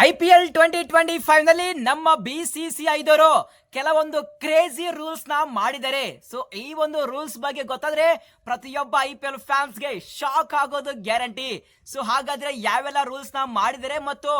I P L twenty twenty ಫೈವ್ನಲ್ಲಿ ನಮ್ಮ B C C ಐದವರು ಕೆಲವೊಂದು crazy ರೂಲ್ಸ್ನ ಮಾಡಿದ್ದಾರೆ ಸೊ ಈ ಒಂದು ರೂಲ್ಸ್ ಬಗ್ಗೆ ಗೊತ್ತಾದ್ರೆ ಪ್ರತಿಯೊಬ್ಬ ಐ ಪಿ ಎಲ್ ಫ್ಯಾನ್ಸ್ಗೆ ಶಾಕ್ ಆಗೋದು ಗ್ಯಾರಂಟಿ ಸೊ ಹಾಗಾದ್ರೆ ಯಾವೆಲ್ಲ ರೂಲ್ಸ್ನ ಮಾಡಿದ್ದಾರೆ ಮತ್ತು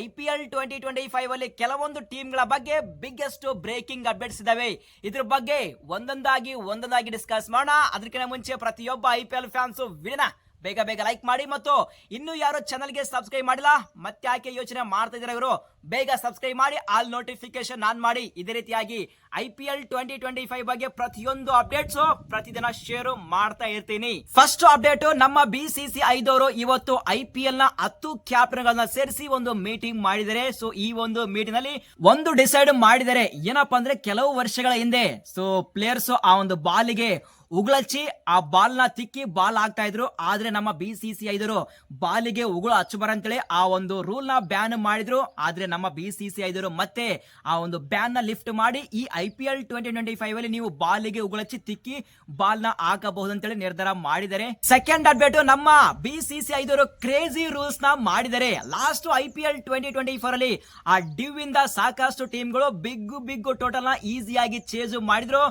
I P L twenty twenty five ಅಲ್ಲಿ ಕೆಲವೊಂದು ಟೀಮ್ಗಳ ಬಗ್ಗೆ ಬಿಗ್ಗೆಸ್ಟ್ ಬ್ರೇಕಿಂಗ್ ಅಪ್ಡೇಟ್ಸ್ ಇದಾವೆ. ಇದ್ರ ಬಗ್ಗೆ ಒಂದೊಂದಾಗಿ ಒಂದೊಂದಾಗಿ ಡಿಸ್ಕಸ್ ಮಾಡೋಣ. ಅದಕ್ಕಿಂತ ಮುಂಚೆ ಪ್ರತಿಯೊಬ್ಬ ಐ ಪಿ ಎಲ್ ಫ್ಯಾನ್ಸ್ ವಿಡಿಯೋನ ಬೇಗ ಬೇಗ ಲೈಕ್ ಮಾಡಿ ಮತ್ತು ಇನ್ನು ಯಾರು ಚಾನಲ್ಗೆ ಸಬ್ಸ್ಕ್ರೈಬ್ ಮಾಡಿಲ್ಲ, ಮತ್ತೆ ಯಾಕೆ ಯೋಚನೆ ಮಾಡ್ತಾ ಇದ್ದಾರೆ ಇವರು? ಬೇಗ ಸಬ್ಸ್ಕ್ರೈಬ್ ಮಾಡಿ ಆಲ್ ನೋಟಿಫಿಕೇಶನ್ ಆನ್ ಮಾಡಿ. ಇದೇ ರೀತಿಯಾಗಿ I P L twenty twenty five ಬಗ್ಗೆ ಪ್ರತಿಯೊಂದು ಅಪ್ಡೇಟ್ಸ್ ಪ್ರತಿದಿನ ಶೇರ್ ಮಾಡ್ತಾ ಇರ್ತೀನಿ. ಫಸ್ಟ್ ಅಪ್ಡೇಟ್ ನಮ್ಮ ಬಿ ಸಿ ಸಿ ಐದವರು ಇವತ್ತು ಐ ಪಿ ಎಲ್ನ ಹತ್ತು ಕ್ಯಾಪ್ಟನ್ ಗಳನ್ನ ಸೇರಿಸಿ ಒಂದು ಮೀಟಿಂಗ್ ಮಾಡಿದರೆ ಸೊ ಈ ಒಂದು ಮೀಟಿಂಗ್ನಲ್ಲಿ ಒಂದು ಡಿಸೈಡ್ ಮಾಡಿದರೆ ಏನಪ್ಪಾ ಅಂದ್ರೆ ಕೆಲವು ವರ್ಷಗಳ ಹಿಂದೆ ಸೊ ಪ್ಲೇಯರ್ಸ್ ಆ ಒಂದು ಬಾಲಿಗೆ ಉಗುಳಚ್ಚಿ, ಆ ಬಾಲ್ನ ತಿಕ್ಕಿ ಬಾಲ್ ಆಗ್ತಾ ಇದ್ರು. ಆದ್ರೆ ನಮ್ಮ ಬಿ ಸಿ ಸಿ ಐದರು ಬಾಲಿಗೆ ಉಗುಳು ಹಚ್ಚಬಾರಂತೇಳಿ ಆ ಒಂದು ರೂಲ್ನ ಬ್ಯಾನ್ ಮಾಡಿದ್ರು. ಆದ್ರೆ ನಮ್ಮ ಬಿ ಸಿ ಸಿ ಐದರು ಮತ್ತೆ ಆ ಒಂದು ಬ್ಯಾನ್ನ ಲಿಫ್ಟ್ ಮಾಡಿ ಈ I P L twenty twenty five ಅಲ್ಲಿ ನೀವು ಬಾಲಿಗೆ ಉಗುಳಚ್ಚಿ ತಿಕ್ಕಿ ಬಾಲ್ನ ಹಾಕಬಹುದು ಅಂತೇಳಿ ನಿರ್ಧಾರ ಮಾಡಿದರೆ. ಸೆಕೆಂಡ್ ಅಪ್ಡೇಟ್ ನಮ್ಮ ಬಿ ಸಿ ಸಿ ಐದರು ಕ್ರೇಜಿ ರೂಲ್ಸ್ನ ಮಾಡಿದರೆ. Last I P L twenty twenty four ಅಲ್ಲಿ ಆ ಡಿವ್ ಇಂದ ಸಾಕಷ್ಟು ಟೀಮ್ಗಳು ಬಿಗ್ ಬಿಗ್ ಟೋಟಲ್ನ ಈಸಿಯಾಗಿ ಚೇಜ್ ಮಾಡಿದ್ರು.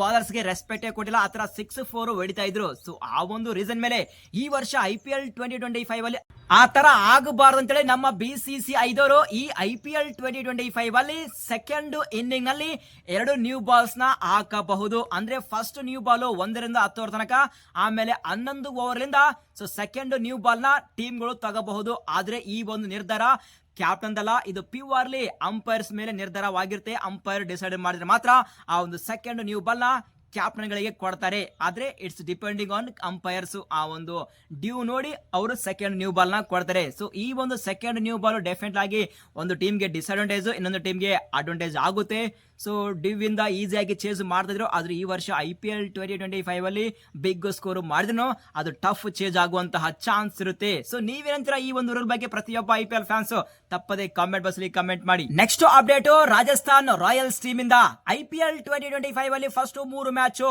ಬಾಲರ್ಸ್ಗೆ ರೆಸ್ಪೆಕ್ಟ್ ಕೊಟ್ಟಿಲ್ಲ ಆತರ ಸಿಕ್ಸ್ ಫೋರ್ ಹೊಡಿತಾ ಇದ್ರು. ಸೊ ಆ ಒಂದು ರೀಸನ್ ಮೇಲೆ ಈ ವರ್ಷ I P L twenty twenty five ಅಲ್ಲಿ ಆ ತರ ಆಗಬಾರ್ದು ಅಂತೇಳಿ ನಮ್ಮ ಬಿ ಸಿ ಸಿ ಐದವರು ಈ I P L twenty twenty five ಅಲ್ಲಿ ಸೆಕೆಂಡ್ ಇನ್ನಿಂಗ್ ಅಲ್ಲಿ ಎರಡು ನ್ಯೂ ಬಾಲ್ಸ್ನ ಹಾಕಬಹುದು. ಅಂದ್ರೆ ಫಸ್ಟ್ ನ್ಯೂ ಬಾಲ್ ಒಂದರಿಂದ ಹತ್ತು ಓವರ್ ತನಕ, ಆಮೇಲೆ ಹನ್ನೊಂದು ಓವರ್ ಲಿಂದ ಸೊ ಸೆಕೆಂಡ್ ನ್ಯೂ ಬಾಲ್ನ ಟೀಮ್ಗಳು ತಗಬಹುದು. ಆದ್ರೆ ಈ ಒಂದು ನಿರ್ಧಾರ ಕ್ಯಾಪ್ಟನ್ ದಲ್ಲ, ಇದು ಪ್ಯೂರ್ಲಿ ಅಂಪೈರ್ಸ್ ಮೇಲೆ ನಿರ್ಧಾರವಾಗಿರುತ್ತೆ. ಅಂಪೈರ್ ಡಿಸೈಡ್ ಮಾಡಿದ್ರೆ ಮಾತ್ರ ಆ ಒಂದು ಸೆಕೆಂಡ್ ನ್ಯೂ ಬಾಲ್ನ ಕ್ಯಾಪ್ಟನ್ ಗಳಿಗೆ ಕೊಡ್ತಾರೆ. ಆದ್ರೆ ಇಟ್ಸ್ ಡಿಪೆಂಡಿಂಗ್ ಆನ್ ಅಂಪೈರ್ಸ್ ಆ ಒಂದು ಡ್ಯೂ ನೋಡಿ ಅವರು ಸೆಕೆಂಡ್ ನ್ಯೂ ಬಾಲ್ನ ಕೊಡ್ತಾರೆ. ಸೊ ಈ ಒಂದು ಸೆಕೆಂಡ್ ನ್ಯೂ ಬಾಲ್ ಡೆಫಿನೆಟ್ ಆಗಿ ಒಂದು ಟೀಮ್ಗೆ ಡಿಸ್ಅಡ್ವಾಂಟೇಜ್ ಇನ್ನೊಂದು ಟೀಮ್ಗೆ ಅಡ್ವಾಂಟೇಜ್ ಆಗುತ್ತೆ. ಸೊ ಡ್ಯೂ ಇಂದ ಈಸಿಯಾಗಿ ಚೇಸ್ ಮಾಡ್ತಿದ್ರು. ಆದ್ರೆ ಈ ವರ್ಷ I P L twenty twenty five ಅಲ್ಲಿ ಬಿಗ್ ಸ್ಕೋರ್ ಮಾಡಿದ್ರು. ಅದು ಟಫ್ ಚೇಂಜ್ ಆಗುವಂತಹ ಚಾನ್ಸ್ ಇರುತ್ತೆ. ಸೊ ನೀವೇನಂತೀರ ಈ ಒಂದು ರೂಲ್ ಬಗ್ಗೆ ಪ್ರತಿಯೊಬ್ಬ ಐ ಪಿ ಎಲ್ ಫ್ಯಾನ್ಸ್ ತಪ್ಪದೆ ಕಾಮೆಂಟ್ ಬಾಕ್ಸ್ ಕಮೆಂಟ್ ಮಾಡಿ. Next update Rajasthan Royals team ಇಂದ I P L twenty twenty five ಅಲ್ಲಿ ಫಸ್ಟ್ ಮೂರು ಮ್ಯಾಚ್.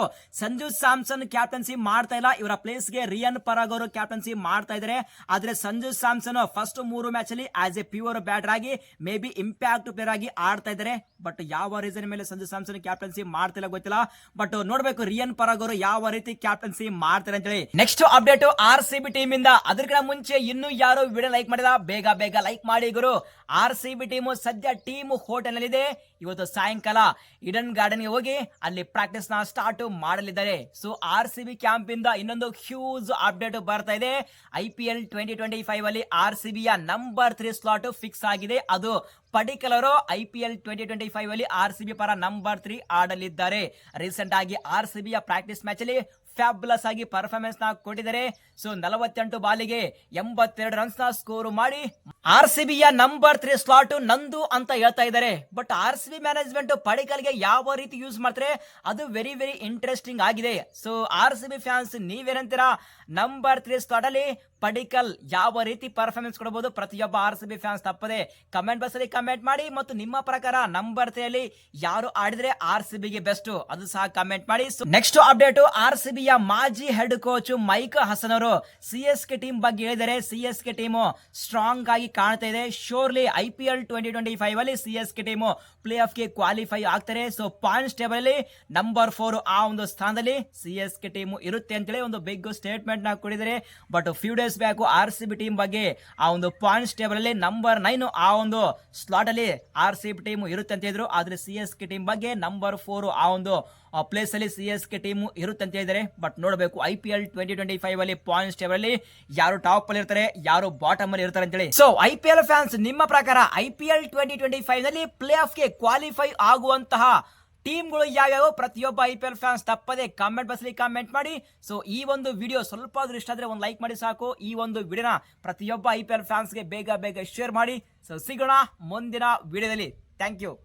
ಸಂಜು ಸ್ಯಾಮ್ಸನ್ ಕ್ಯಾಪ್ಟನ್ಸಿ ಮಾಡ್ತಾ ಇಲ್ಲ. ಇವರ ಪ್ಲೇಸ್ಗೆ ರಿಯನ್ ಪರಾಗ್ ಅವರು ಕ್ಯಾಪ್ಟನ್ಸಿ ಮಾಡ್ತಾ ಇದ್ದಾರೆ ಆದ್ರೆ ಸಂಜು ಸ್ಯಾಮ್ಸನ್ ಫಸ್ಟ್ ಮೂರು ಮ್ಯಾಚ್ ಅಲ್ಲಿ ಆಸ್ ಎ ಪ್ಯೂರ್ ಬ್ಯಾಟರ್ ಆಗಿ ಮೇ ಬಿ ಇಂಪ್ಯಾಕ್ಟ್ ಪ್ಲೇಯರ್ ಆಗಿ ಆಡ್ತಾ ಇದ್ದಾರೆ ಬಟ್ ಯಾವ ರೀಸನ್ ಮೇಲೆ ಸಂಜು ಸ್ಯಾಮ್ಸನ್ ಕ್ಯಾಪ್ಟನ್ಸಿ ಮಾಡ್ತಿಲ್ಲ ಗೊತ್ತಿಲ್ಲ. ಬಟ್ ನೋಡ್ಬೇಕು ರಿಯನ್ ಪರಾಗ್ ಅವರು ಯಾವ ರೀತಿ ಕ್ಯಾಪ್ಟನ್ಸಿ ಮಾಡ್ತಾರೆ ಅಂತ ಹೇಳಿ. Next update R C B team ಇಂದ. ಅದಕ್ಕಿಂತ ಮುಂಚೆ ಇನ್ನು ಯಾರು ವಿಡಿಯೋ ಲೈಕ್ ಮಾಡಿಲ್ಲ. ಬೇಗ ಬೇಗ ಲೈಕ್ ಮಾಡಿ ಗುರು. ಆರ್ ಸಿ ಬಿ ಟೀಮ್ ಸದ್ಯ ಟೀಮ್ ಹೋಟೆಲ್ ಇದೆ ಇವತ್ತು ಸಾಯಂಕಾಲ. ಇಡನ್ ಗಾರ್ಡನ್ಗೆ ಹೋಗಿ ಅಲ್ಲಿ ಪ್ರಾಕ್ಟೀಸ್ನ ಸ್ಟಾರ್ಟ್ ಮಾಡಲಿದ್ದಾರೆ. So R C B camp ಇಂದ ಇನ್ನೊಂದು ಹ್ಯೂಜ್ ಅಪ್ಡೇಟ್ ಬರ್ತಾ ಇದೆ. I P L twenty twenty five ಅಲ್ಲಿ ಆರ್ ಸಿ ಯ ನಂಬರ್ ತ್ರೀ ಸ್ಲಾಟ್ ಫಿಕ್ಸ್ ಆಗಿದೆ. ಅದು ಅವರು I P L twenty twenty five ಅಲ್ಲಿ ಆರ್ ಸಿ ಬಿ ಪರ ನಂಬರ್ ತ್ರೀ ಆಡಲಿದ್ದಾರೆ. ರೀಸೆಂಟ್ ಆಗಿ ಆರ್ ಸಿ ಬಿಯ ಪ್ರಾಕ್ಟೀಸ್ ಮ್ಯಾಚ್ ಅಲ್ಲಿ ಫ್ಯಾಬ್ಲಸ್ ಆಗಿ ಪರ್ಫಾರ್ಮೆನ್ಸ್ನ ಕೊಟ್ಟಿದ್ದಾರೆ. ಸೊ ನಲವತ್ತೆಂಟು ಬಾಲಿಗೆ ಎಂಬತ್ತೆರಡು ರನ್ಸ್ನ ಸ್ಕೋರ್ ಮಾಡಿ ಆರ್ ಸಿ ಬಿಯ ನಂಬರ್ ತ್ರೀ ಸ್ಲಾಟ್ ನಂದು ಅಂತ ಹೇಳ್ತಾ ಇದ್ದಾರೆ. But R C B management ಪಡಿಕಲ್ಗೆ ಯಾವ ರೀತಿ ಯೂಸ್ ಮಾಡ್ತಾರೆ, ಅದು ವೆರಿ ವೆರಿ ಇಂಟ್ರೆಸ್ಟಿಂಗ್ ಆಗಿದೆ. So R C B fans ನೀವೇನಂತೀರಾ? Number three slot ಅಲ್ಲಿ ಪಡಿಕಲ್ ಯಾವ ರೀತಿ ಪರ್ಫಾರ್ಮೆನ್ಸ್ ಕೊಡಬಹುದು ಪ್ರತಿಯೊಬ್ಬ ಆರ್ ಸಿ ಬಿ ಫ್ಯಾನ್ಸ್ ತಪ್ಪದೆ ಕಮೆಂಟ್ ಬಾಕ್ಸ್ ಅಲ್ಲಿ ಕಮೆಂಟ್ ಮಾಡಿ ಮತ್ತು ನಿಮ್ಮ ಪ್ರಕಾರ ತ್ರೀ ಅಲ್ಲಿ ಯಾರು ಆಡಿದ್ರೆ ಆರ್ ಸಿ ಬಿಗೆ ಬೆಸ್ಟ್? ಅದು ಸಹ ಕಮೆಂಟ್ ಮಾಡಿ. ನೆಕ್ಸ್ಟ್ ಅಪ್ಡೇಟ್ ಆರ್ ಸಿ ಮಾಜಿ ಹೆಡ್ ಕೋಚ್ ಮೈಕ್ ಹಸನ್ ಅವರು ಸಿ ಎಸ್ ಕೆ ಟೀಮ್ ಬಗ್ಗೆ ಹೇಳಿದರೆ C S K team strong ಆಗಿ ಕಾಣ್ತಾ ಇದೆ. Surely I P L twenty twenty five ಅಲ್ಲಿ C S K team play ಆಫ್ಗೆ qualify ಆಗ್ತಾರೆ. ಸೊ ಪಾಯಿಂಟ್ಸ್ ಟೇಬಲ್ ಅಲ್ಲಿ ನಂಬರ್ ಫೋರ್ ಆ ಒಂದು ಸ್ಥಾನದಲ್ಲಿ ಸಿ ಎಸ್ ಕೆ ಟೀಮ್ ಇರುತ್ತೆ ಅಂತೇಳಿ ಒಂದು ಬಿಗ್ ಸ್ಟೇಟ್ಮೆಂಟ್ನ ಕೊಡಿದರೆ but few days back R C B team ಬಗ್ಗೆ ಆ ಒಂದು ಪಾಯಿಂಟ್ಸ್ ಟೇಬಲ್ ಅಲ್ಲಿ ನಂಬರ್ ನೈನ್ ಆ ಒಂದು ಸ್ಲಾಟ್ ಅಲ್ಲಿ ಆರ್ ಸಿ ಬಿ ಟೀಮ್ ಇರುತ್ತೆ ಅಂತ ಹೇಳಿದ್ರು. ಆದ್ರೆ ಸಿ ಎಸ್ ಕೆ ಟೀಮ್ ಬಗ್ಗೆ ನಂಬರ್ ಫೋರ್ ಆ ಒಂದು ಪ್ಲೇಸ್ ಅಲ್ಲಿ ಸಿ ಎಸ್ ಕೆ ಟೀಮ್ ಇರುತ್ತೆ ಅಂತ ಹೇಳಿದರೆ ಬಟ್ ನೋಡಬೇಕು I P L twenty twenty five ಅಲ್ಲಿ ಪಾಯಿಂಟ್ಸ್ ಟೇಬಲ್ ಅಲ್ಲಿ ಯಾರು ಟಾಪ್ ಅಲ್ಲಿ ಇರ್ತಾರೆ, ಯಾರು ಬಾಟಮ್ ಅಲ್ಲಿ ಇರ್ತಾರೆ ಅಂತೇಳಿ. So I P L fans ನಿಮ್ಮ ಪ್ರಕಾರ I P L twenty twenty ಫೈವ್ನಲ್ಲಿ play ಆಫ್ಗೆ ಕ್ವಾಲಿಫೈ ಆಗುವಂತಹ ಟೀಮ್ಗಳು ಯಾವ್ಯಾವ ಪ್ರತಿಯೊಬ್ಬ ಐ ಪಿ ಎಲ್ ಫ್ಯಾನ್ಸ್ ತಪ್ಪದೆ ಕಾಮೆಂಟ್ ಬಸ್ಲಿ ಕಾಮೆಂಟ್ ಮಾಡಿ. ಸೊ ಈ ಒಂದು ವಿಡಿಯೋ ಸ್ವಲ್ಪ ಆದ್ರೂ ಇಷ್ಟ ಆದ್ರೆ ಒಂದು ಲೈಕ್ ಮಾಡಿ ಸಾಕು. ಈ ಒಂದು ವಿಡಿಯೋನ ಪ್ರತಿಯೊಬ್ಬ ಐ ಪಿ ಎಲ್ ಫ್ಯಾನ್ಸ್ಗೆ ಬೇಗ ಬೇಗ ಶೇರ್ ಮಾಡಿ. ಸೊ ಸಿಗೋಣ ಮುಂದಿನ ವಿಡಿಯೋದಲ್ಲಿ ಥ್ಯಾಂಕ್ ಯು